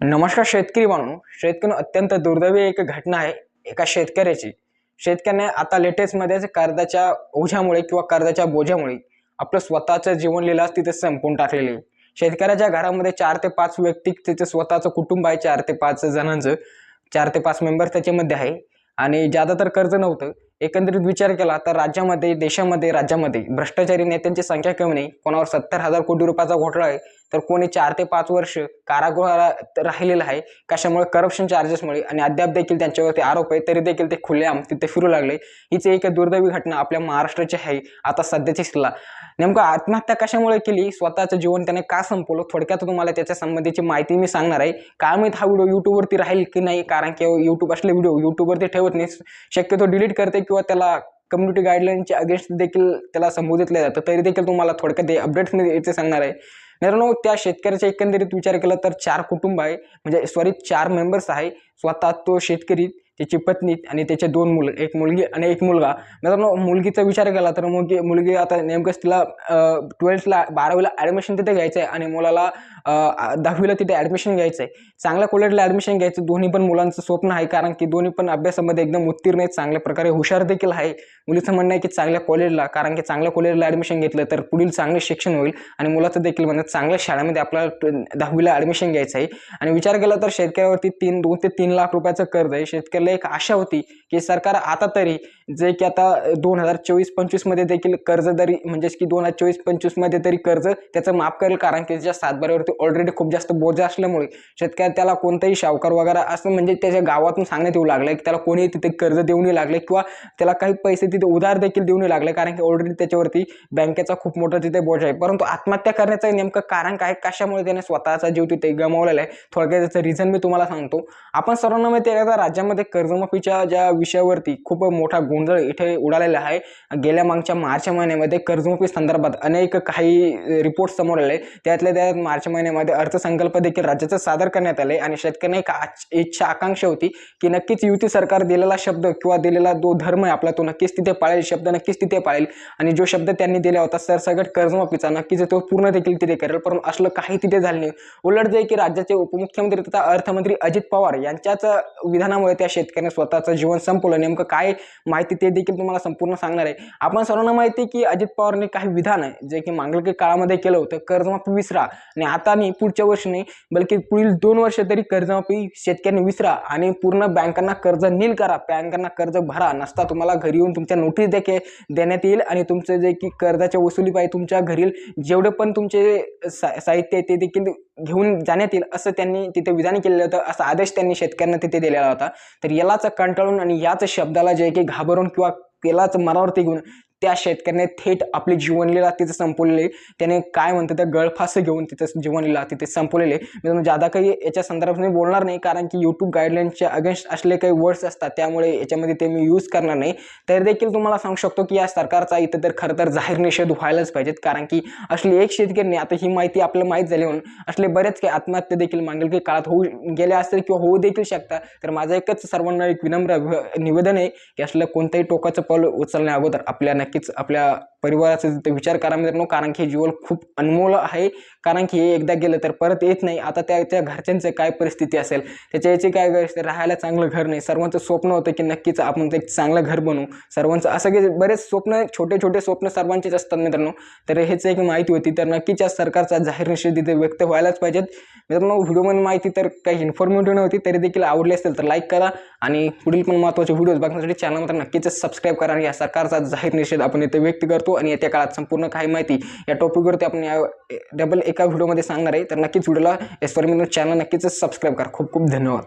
नमस्कार शेतकरी म्हणून शेतकरी अत्यंत दुर्दैवी एक घटना आहे एका शेतकऱ्याची. शेतकऱ्याने आता लेटेस्टमध्येच कर्जाच्या ओझ्यामुळे किंवा कर्जाच्या बोझ्यामुळे आपलं स्वतःचं जीवन जीवनलीला तिथे संपून टाकलेले आहे. शेतकऱ्याच्या घरामध्ये चार ते पाच व्यक्ती त्याचं स्वतःचं कुटुंब आहे चार ते पाच जणांचं चार ते पाच मेंबर त्याच्यामध्ये आहे. आणि ज्यादा तर कर्ज नव्हतं एकंदरीत विचार केला तर राज्यामध्ये देशामध्ये राज्यामध्ये भ्रष्टाचारी नेत्यांची संख्या कमी नाही. कोणावर सत्तर हजार कोटी रुपयाचा घोटाळा आहे तर कोणी चार ते पाच वर्ष कारागृहात राहिलेलं आहे. कशामुळे? करप्शन चार्जेसमुळे आणि अद्याप देखील त्यांच्यावरती आरोप आहे तरी देखील ते खुलेआम तिथे फिरू लागले. हीच एक दुर्दैवी घटना आपल्या महाराष्ट्राची आहे आता सध्याची स्थितीला. नेमकं आत्महत्या कशामुळे केली? स्वतःचं जीवन त्याने का संपवलं? थोडक्यात तुम्हाला त्याच्या संबंधीची माहिती मी सांगणार आहे. काय माहीत हा व्हिडिओ युट्यूबवरती राहील की नाही? कारण की युट्यूब असले व्हिडिओ युट्यूबवरती ठेवत नाही शक्यतो डिलीट करते किंवा त्याला कम्युनिटी गाईडलाईनच्या अगेन्स्ट देखील त्याला संबोधितलं जातं. तरी देखील तुम्हाला थोडक्यात अपडेट्स याचे सांगणार आहे. मित्रांनो त्या शेतकऱ्याचा एकंदरीत विचार केला तर चार कुटुंब आहे. म्हणजे सॉरी चार मेंबर्स आहे. स्वतः तो शेतकरी त्याची पत्नी आणि त्याचे दोन मुलं एक मुलगी आणि एक मुलगा. मित्रांनो मुलगीचा विचार केला तर मुलगी मुलगी आता नेमकंच तिला ट्वेल्थला बारावीला ॲडमिशन तिथे घ्यायचं आहे आणि मुलाला दहावीला तिथे ॲडमिशन घ्यायचं आहे चांगल्या कॉलेजला ॲडमिशन घ्यायचं दोन्ही पण मुलांचं स्वप्न आहे कारण की दोन्ही पण अभ्यासामध्ये एकदम उत्तीर्ण आहेत चांगल्या प्रकारे हुशार देखील आहे. मुलीचं म्हणणं आहे की चांगल्या कॉलेजला कारण की चांगल्या कॉलेजला ॲडमिशन घेतलं तर पुढील चांगलं शिक्षण होईल आणि मुलाचं देखील म्हणणं चांगल्या शाळेमध्ये आपल्याला दहावीला ॲडमिशन घ्यायचं आहे आणि विचार केला तर शेतकऱ्यावरती तीन दोन ते तीन लाख रुपयाचं कर्ज आहे. शेतकऱ्याला एक आशा होती की सरकार आता तरी जे की आता दोन हजार चोवीस पंचवीसमध्ये देखील कर्जदारी म्हणजेच की दोन हजार चोवीस पंचवीसमध्ये तरी कर्ज त्याचं माफ करेल कारण की त्याच्या सातबाऱ्यावरती ऑलरेडी खूप जास्त बोजा असल्यामुळे शेतकऱ्या त्याला कोणताही शावकार वगैरे असं म्हणजे त्याच्या गावातून सांगण्यात येऊ लागलं की त्याला कोणी तिथे कर्ज देऊनही लागले किंवा त्याला काही पैसे तिथे उधार देखील देऊनही लागले कारण की ऑलरेडी त्याच्यावरती बँकेचा खूप मोठा तिथे बोजा आहे. परंतु आत्महत्या करण्याचं नेमकं कारण काय कशामुळे त्याने स्वतःचा जीव तिथे गमावलेला आहे थोडक्यात त्याचं रिझन मी तुम्हाला सांगतो. आपण सर्वांना माहिती आहे का राज्यामध्ये कर्जमाफीच्या ज्या विषयावरती खूप मोठा गोंधळ इथे उडालेला आहे. गेल्या मागच्या मार्च महिन्यामध्ये कर्जमाफी संदर्भात अनेक काही रिपोर्ट समोर आले. त्यातल्या त्यात मार्च महिन्यामध्ये अर्थसंकल्प देखील राज्याचं सादर करण्यात आले आणि शेतकऱ्यांना एक इच्छा आकांक्षा होती की नक्कीच युती सरकार दिलेला शब्द किंवा दिलेला जो धर्म आहे आपला तो नक्कीच तिथे पाळेल शब्द नक्कीच तिथे पाळेल आणि जो शब्द त्यांनी दिला होता सरसगट कर्जमाफीचा नक्कीच तो पूर्ण देखील तिथे करेल. परंतु असलं काही तिथे झालं नाही. उलट जे की राज्याचे उपमुख्यमंत्री तथा अर्थमंत्री अजित पवार यांच्याच विधानामुळे त्या शेत शेतकऱ्याने स्वतःचं जीवन संपवलं. नेमकं काय माहिती ते देखील तुम्हाला संपूर्ण सांगणार आहे. आपण सर्वांना माहिती की अजित पवारने काही विधान आहे जे की मागील काळामध्ये केलं होतं कर्जमाफी विसरा आणि आता नाही पुढच्या वर्षी नाही बल्कि पुढील दोन वर्ष तरी कर्जमाफी शेतकऱ्यांनी विसरा आणि पूर्ण बँकांना कर्ज नील करा बँकांना कर्ज भरा. नसता तुम्हाला घरी येऊन तुमच्या नोटीस देखील देण्यात येईल आणि तुमचं जे की कर्जाच्या वसुली पाहिजे तुमच्या घरील जेवढे पण तुमचे साहित्य आहे ते देखील घेऊन जाण्यात येईल असं त्यांनी तिथे विधान केलेलं होतं असा आदेश त्यांनी शेतकऱ्यांना तिथे दिलेला होता. तर यालाच कंटाळून आणि याच शब्दाला जे की घाबरून किंवा त्यालाच मनावरती घेऊन त्या शेतकऱ्याने थेट आपली जीवनलीला तिथे संपवलेले. त्याने काय म्हणतं त्या गळफास घेऊन तिथं जीवनलीला तिथे संपवलेले. मी ज्यादा काही याच्या संदर्भात मी बोलणार नाही कारण की यूट्यूब गाईडलाईनच्या अगेन्स्ट असले काही वर्ड्स असतात त्यामुळे याच्यामध्ये ते मी यूज करणार नाही. तर देखील तुम्हाला सांगू शकतो की या सरकारचा इथं तर खरं तर जाहीर निषेध व्हायलाच पाहिजेत कारण की असली एक शेतकरी आता ही माहिती आपल्याला माहीत झाली म्हणून असले बरेच काही आत्महत्या देखील मागील काही काळात होऊ गेल्या असतील किंवा होऊ देखील शकतात. तर माझं एकच सर्वांना एक विनम्र निवेदन आहे की असलं कोणतंही टोकाचं पाऊल उचलण्या अगोदर आपल्या नक्कीच आपल्या परिवाराचा तिथे विचार करा मित्रांनो कारण की हे जीवन खूप अनमोल आहे. कारण की हे एकदा गेलं तर परत येत नाही. आता त्या त्या घरच्यांचं काय परिस्थिती असेल? त्याच्या याची काय गरज राहायला चांगलं घर नाही. सर्वांचं स्वप्न होतं की नक्कीच आपण एक चांगलं घर बनवू सर्वांचं असं की बरेच स्वप्न छोटे छोटे स्वप्न सर्वांचेच असतात मित्रांनो. तर हेच एक माहिती होती. तर नक्कीच या सरकारचा जाहीर निषेध तिथे व्यक्त व्हायलाच पाहिजेत. मित्रांनो व्हिडिओमध्ये माहिती तर काही इन्फॉर्मेटिव्ह नव्हती तरी देखील आवडली असेल तर लाईक करा. आणि पुढील पण महत्त्वाचे व्हिडिओज बघण्यासाठी चॅनल मात्र नक्कीच सबस्क्राईब करा. आणि या सरकारचा जाहीर निषेध आपण इथे व्यक्त करतो. आणि येत्या काळात संपूर्ण काही माहिती या टॉपिकवरती आपण या डबल एका व्हिडिओमध्ये सांगणार आहे. तर नक्कीच व्हिडिओला एस चॅनल नक्कीच सबस्क्राईब करा. खूप खूप धन्यवाद.